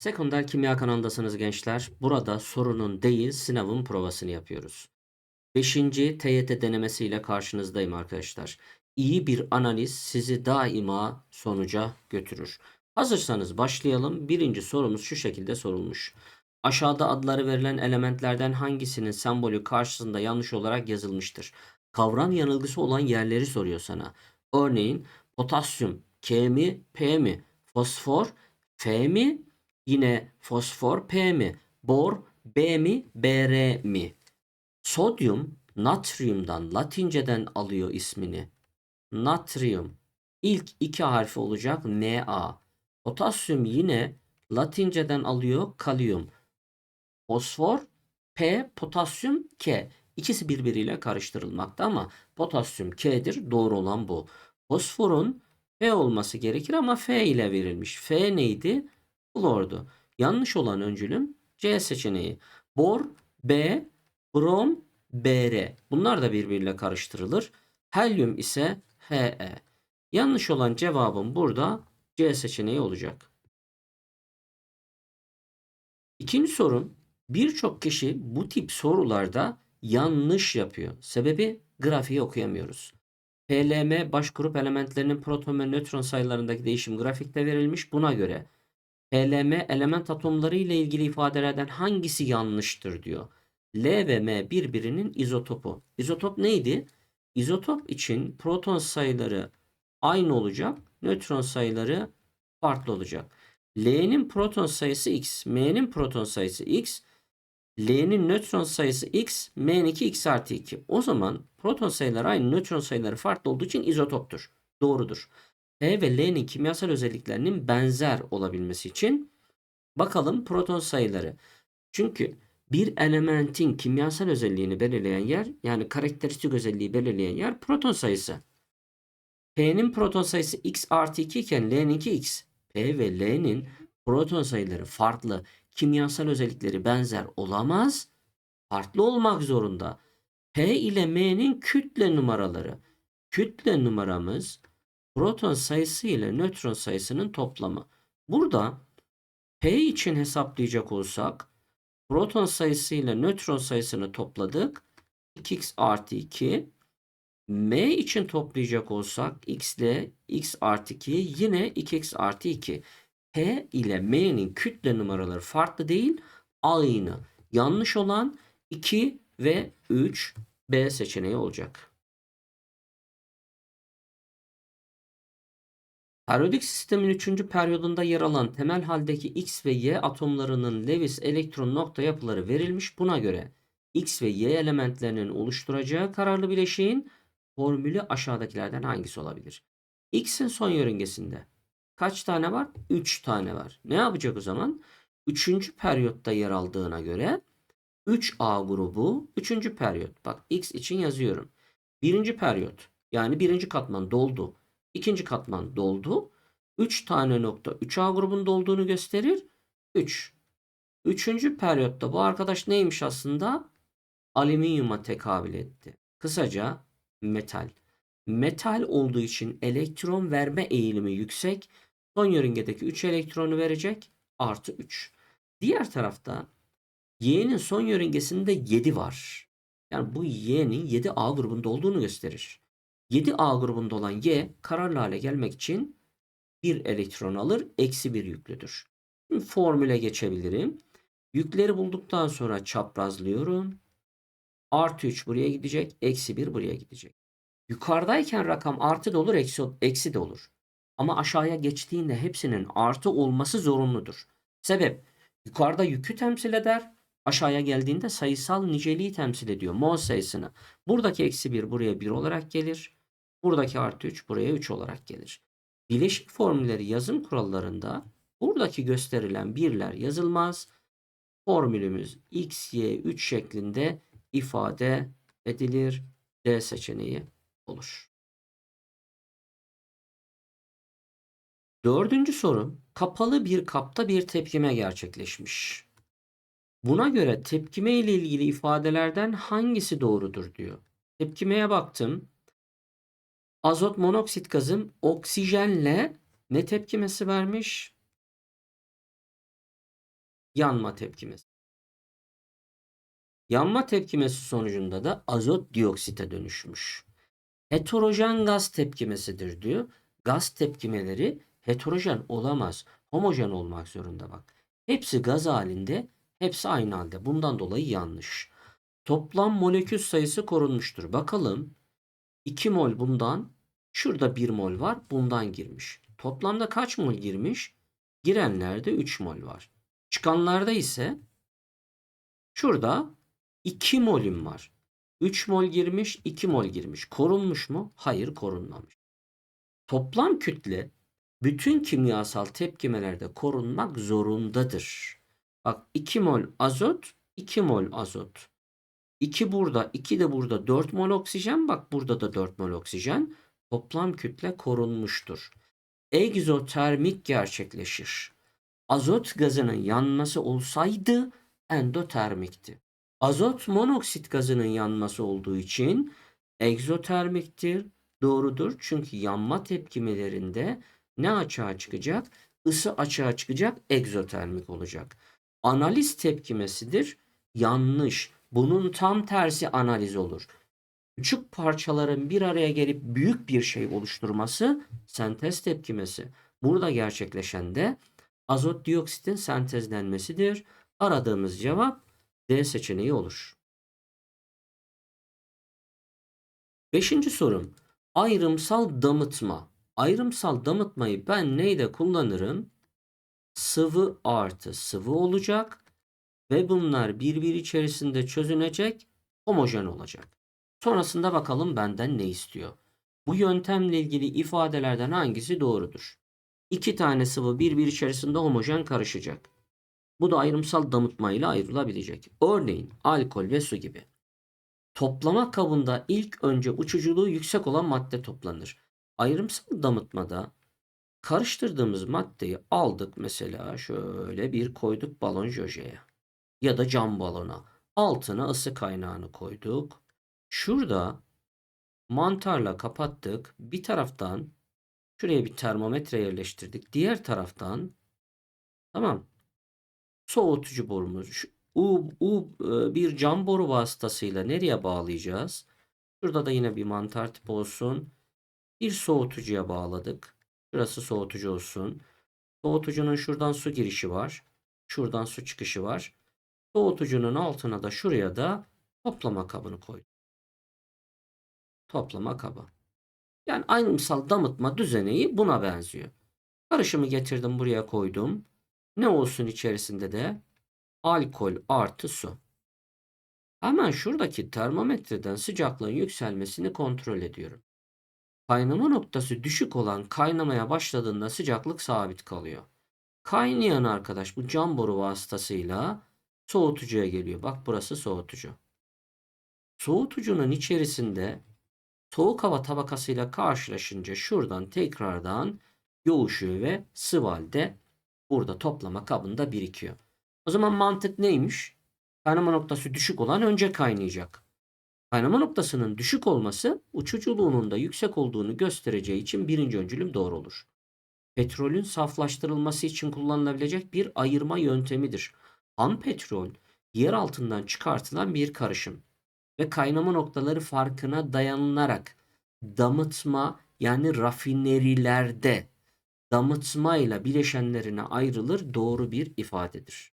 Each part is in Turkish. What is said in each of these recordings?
Sekonder Kimya kanalındasınız gençler. Burada sorunun değil sınavın provasını yapıyoruz. 5. TYT denemesiyle karşınızdayım arkadaşlar. İyi bir analiz sizi daima sonuca götürür. Hazırsanız başlayalım. Birinci sorumuz şu şekilde sorulmuş. Aşağıda adları verilen elementlerden hangisinin sembolü karşısında yanlış olarak yazılmıştır? Kavram yanılgısı olan yerleri soruyor sana. Örneğin potasyum K mi P mi? Fosfor F mi? Yine fosfor P mi? Bor B mi? Br mi? Sodyum natriumdan Latinceden alıyor ismini. Natrium. İlk iki harfi olacak Na. Potasyum yine Latinceden alıyor kalyum. Fosfor P, potasyum K. İkisi birbiriyle karıştırılmakta ama potasyum K'dir. Doğru olan bu. Fosforun F olması gerekir ama F ile verilmiş. F neydi? Flordu. Yanlış olan öncülüm C seçeneği. Bor B, brom Br. Bunlar da birbiriyle karıştırılır. Helyum ise He. Yanlış olan cevabım burada C seçeneği olacak. İkinci sorum birçok kişi bu tip sorularda yanlış yapıyor. Sebebi grafiği okuyamıyoruz. PLM baş grup elementlerinin proton ve nötron sayılarındaki değişim grafikte verilmiş. Buna göre PLM element atomları ile ilgili ifadelerden hangisi yanlıştır diyor. L ve M birbirinin izotopu. İzotop neydi? İzotop için proton sayıları aynı olacak, nötron sayıları farklı olacak. L'nin proton sayısı x, M'nin proton sayısı x, L'nin nötron sayısı x, M'ninki x artı 2. O zaman proton sayıları aynı, nötron sayıları farklı olduğu için izotoptur. Doğrudur. P ve L'nin kimyasal özelliklerinin benzer olabilmesi için bakalım proton sayıları. Çünkü bir elementin kimyasal özelliğini belirleyen yer yani karakteristik özelliği belirleyen yer proton sayısı. P'nin proton sayısı x artı 2 iken L'ninki x. P ve L'nin proton sayıları farklı, kimyasal özellikleri benzer olamaz. Farklı olmak zorunda. P ile M'nin kütle numaraları. Kütle numaramız proton sayısı ile nötron sayısının toplamı. Burada P için hesaplayacak olsak proton sayısı ile nötron sayısını topladık. 2x artı 2. M için toplayacak olsak x ile x artı 2 yine 2x artı 2. P ile M'nin kütle numaraları farklı değil aynı. Yanlış olan 2 ve 3 B seçeneği olacak. Periyodik sistemin 3. periyodunda yer alan temel haldeki X ve Y atomlarının Lewis elektron nokta yapıları verilmiş. Buna göre X ve Y elementlerinin oluşturacağı kararlı bileşiğin formülü aşağıdakilerden hangisi olabilir? X'in son yörüngesinde kaç tane var? 3 tane var. Ne yapacak o zaman? 3. periyotta yer aldığına göre 3A grubu 3. periyot. Bak X için yazıyorum. 1. periyot yani 1. katman doldu. İkinci katman doldu. 3 tane nokta 3A grubunda olduğunu gösterir. 3. Üçüncü periyotta bu arkadaş neymiş aslında? Alüminyuma tekabül etti. Kısaca metal. Metal olduğu için elektron verme eğilimi yüksek. Son yörüngedeki 3 elektronu verecek. Artı 3. Diğer tarafta Y'nin son yörüngesinde 7 var. Yani bu Y'nin 7A grubunda olduğunu gösterir. 7A grubunda olan Y kararlı hale gelmek için bir elektron alır. Eksi bir yüklüdür. Şimdi formüle geçebilirim. Yükleri bulduktan sonra çaprazlıyorum. Artı 3 buraya gidecek. Eksi 1 buraya gidecek. Yukarıdayken rakam artı da olur, eksi, eksi de olur. Ama aşağıya geçtiğinde hepsinin artı olması zorunludur. Sebep yukarıda yükü temsil eder. Aşağıya geldiğinde sayısal niceliği temsil ediyor. Mol sayısını. Buradaki eksi 1 buraya 1 olarak gelir. Buradaki artı 3 buraya 3 olarak gelir. Bileşik formülleri yazım kurallarında buradaki gösterilen birler yazılmaz. Formülümüz x, y, 3 şeklinde ifade edilir. D seçeneği olur. Dördüncü soru. Kapalı bir kapta bir tepkime gerçekleşmiş. Buna göre tepkime ile ilgili ifadelerden hangisi doğrudur diyor. Tepkimeye baktım. Azot monoksit gazın oksijenle ne tepkimesi vermiş? yanma tepkimesi. Yanma tepkimesi sonucunda da azot dioksite dönüşmüş. Heterojen gaz tepkimesidir diyor. Gaz tepkimeleri heterojen olamaz. Homojen olmak zorunda bak. Hepsi gaz halinde, hepsi aynı halde. Bundan dolayı yanlış. Toplam molekül sayısı korunmuştur. Bakalım 2 mol bundan, şurada 1 mol var, bundan girmiş. Toplamda kaç mol girmiş? Girenlerde 3 mol var. Çıkanlarda ise şurada 2 molüm var. 3 mol girmiş, 2 mol girmiş. Korunmuş mu? Hayır, korunmamış. Toplam kütle bütün kimyasal tepkimelerde korunmak zorundadır. Bak 2 mol azot, 2 mol azot. 2 burada, 2 de burada 4 mol oksijen. Bak burada da 4 mol oksijen. Toplam kütle korunmuştur. Egzotermik gerçekleşir. Azot gazının yanması olsaydı endotermikti. Azot monoksit gazının yanması olduğu için egzotermiktir. Doğrudur. Çünkü yanma tepkimelerinde ne açığa çıkacak? Isı açığa çıkacak, egzotermik olacak. Analiz tepkimesidir. Yanlış. Bunun tam tersi analiz olur. Küçük parçaların bir araya gelip büyük bir şey oluşturması sentez tepkimesi. Burada gerçekleşen de azot dioksitin sentezlenmesidir. Aradığımız cevap D seçeneği olur. Beşinci sorum. Ayrımsal damıtma. Ayrımsal damıtmayı ben neyde kullanırım? Sıvı artı sıvı olacak ve bunlar birbiri içerisinde çözünecek, homojen olacak. Sonrasında bakalım benden ne istiyor. Bu yöntemle ilgili ifadelerden hangisi doğrudur? İki tane sıvı birbiri içerisinde homojen karışacak. Bu da ayrımsal damıtmayla ayrılabilecek. Örneğin alkol ve su gibi. Toplama kabında ilk önce uçuculuğu yüksek olan madde toplanır. Ayrımsal damıtmada karıştırdığımız maddeyi aldık mesela şöyle bir koyduk balon jojeye ya da cam balona. Altına ısı kaynağını koyduk. Şurada mantarla kapattık. Bir taraftan şuraya bir termometre yerleştirdik. Diğer taraftan tamam soğutucu borumuz. U, U e, bir cam boru vasıtasıyla nereye bağlayacağız? Şurada da yine bir mantar tipi olsun. Bir soğutucuya bağladık. Şurası soğutucu olsun. Soğutucunun şuradan su girişi var. Şuradan su çıkışı var. Soğutucunun altına da şuraya da toplama kabını koydum. Toplama kabı. Yani ayrımsal damıtma düzeneği buna benziyor. Karışımı getirdim buraya koydum. Ne olsun içerisinde de? Alkol artı su. Hemen şuradaki termometreden sıcaklığın yükselmesini kontrol ediyorum. Kaynama noktası düşük olan kaynamaya başladığında sıcaklık sabit kalıyor. Kaynayan arkadaş bu cam boru vasıtasıyla soğutucuya geliyor. Bak burası soğutucu. Soğutucunun içerisinde soğuk hava tabakasıyla karşılaşınca şuradan tekrardan yoğuşuyor ve sıvı halde burada toplama kabında birikiyor. O zaman mantık neymiş? Kaynama noktası düşük olan önce kaynayacak. Kaynama noktasının düşük olması uçuculuğunun da yüksek olduğunu göstereceği için birinci öncülüm doğru olur. Petrolün saflaştırılması için kullanılabilecek bir ayırma yöntemidir. Ham petrol yer altından çıkartılan bir karışım ve kaynama noktaları farkına dayanılarak damıtma yani rafinerilerde damıtma ile bileşenlerine ayrılır doğru bir ifadedir.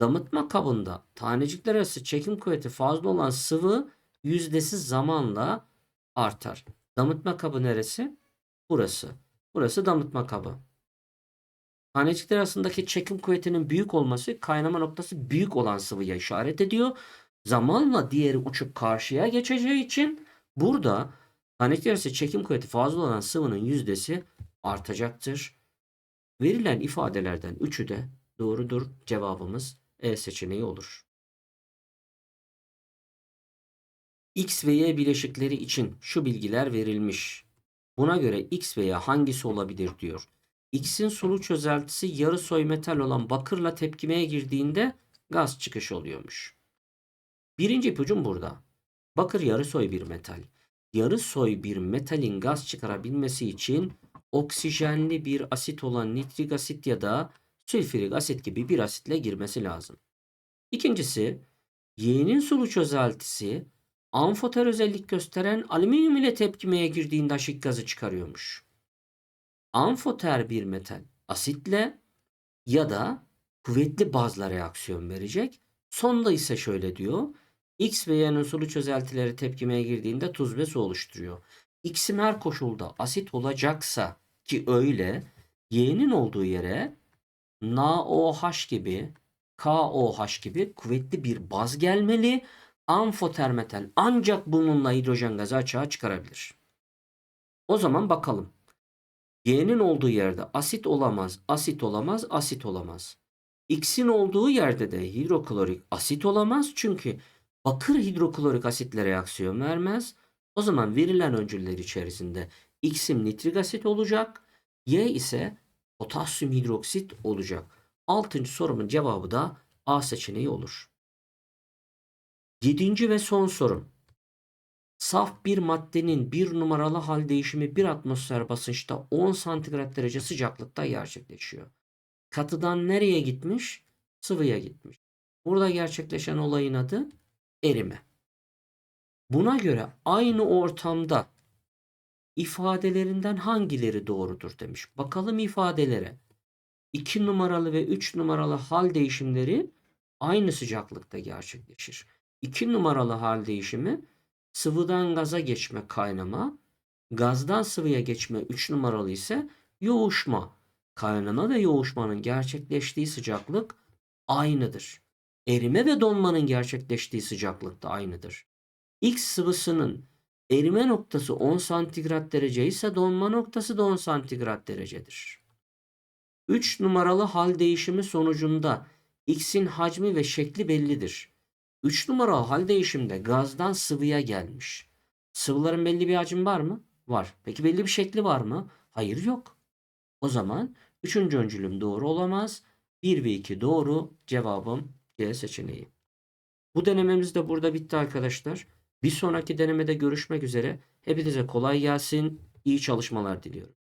Damıtma kabında tanecikler arası çekim kuvveti fazla olan sıvı yüzdesi zamanla artar. Damıtma kabı neresi? Burası. Burası damıtma kabı. Tanecikler arasındaki çekim kuvvetinin büyük olması kaynama noktası büyük olan sıvıya işaret ediyor. Zamanla diğeri uçup karşıya geçeceği için burada tanecikler arası çekim kuvveti fazla olan sıvının yüzdesi artacaktır. Verilen ifadelerden üçü de doğrudur. Cevabımız E seçeneği olur. X ve Y bileşikleri için şu bilgiler verilmiş. Buna göre X ve Y hangisi olabilir diyor. X'in sulu çözeltisi yarı soy metal olan bakırla tepkimeye girdiğinde gaz çıkışı oluyormuş. Birinci ipucum burada. Bakır yarı soy bir metal. Yarı soy bir metalin gaz çıkarabilmesi için oksijenli bir asit olan nitrik asit ya da sülfürik asit gibi bir asitle girmesi lazım. İkincisi Y'nin sulu çözeltisi amfoter özellik gösteren alüminyum ile tepkimeye girdiğinde aşık gazı çıkarıyormuş. Amfoter bir metal asitle ya da kuvvetli bazla reaksiyon verecek. Sonda ise şöyle diyor. X ve Y'nin sulu çözeltileri tepkimeye girdiğinde tuz ve su oluşturuyor. X'im her koşulda asit olacaksa ki öyle Y'nin olduğu yere NaOH gibi KOH gibi kuvvetli bir baz gelmeli. Amfoter metal ancak bununla hidrojen gazı açığa çıkarabilir. O zaman bakalım. Y'nin olduğu yerde asit olamaz, asit olamaz, asit olamaz. X'in olduğu yerde de hidroklorik asit olamaz çünkü bakır hidroklorik asitle reaksiyon vermez. O zaman verilen öncüller içerisinde X'im nitrik asit olacak, Y ise potasyum hidroksit olacak. Altıncı sorumun cevabı da A seçeneği olur. Yedinci ve son sorum. Saf bir maddenin bir numaralı hal değişimi bir atmosfer basınçta 10 santigrat derece sıcaklıkta gerçekleşiyor. Katıdan nereye gitmiş? Sıvıya gitmiş. Burada gerçekleşen olayın adı erime. Buna göre aynı ortamda ifadelerinden hangileri doğrudur demiş. Bakalım ifadelere. 2 numaralı ve 3 numaralı hal değişimleri aynı sıcaklıkta gerçekleşir. 2 numaralı hal değişimi sıvıdan gaza geçme kaynama, gazdan sıvıya geçme 3 numaralı ise yoğuşma. Kaynama ve yoğuşmanın gerçekleştiği sıcaklık aynıdır. Erime ve donmanın gerçekleştiği sıcaklık da aynıdır. X sıvısının erime noktası 10 santigrat derece ise donma noktası da 10 santigrat derecedir. 3 numaralı hal değişimi sonucunda X'in hacmi ve şekli bellidir. 3 numaralı hal değişimde gazdan sıvıya gelmiş. Sıvıların belli bir hacmi var mı? Var. Peki belli bir şekli var mı? Hayır yok. O zaman 3. öncülüm doğru olamaz. 1 ve 2 doğru. Cevabım C seçeneği. Bu denememiz de burada bitti arkadaşlar. Bir sonraki denemede görüşmek üzere. Hepinize kolay gelsin. İyi çalışmalar diliyorum.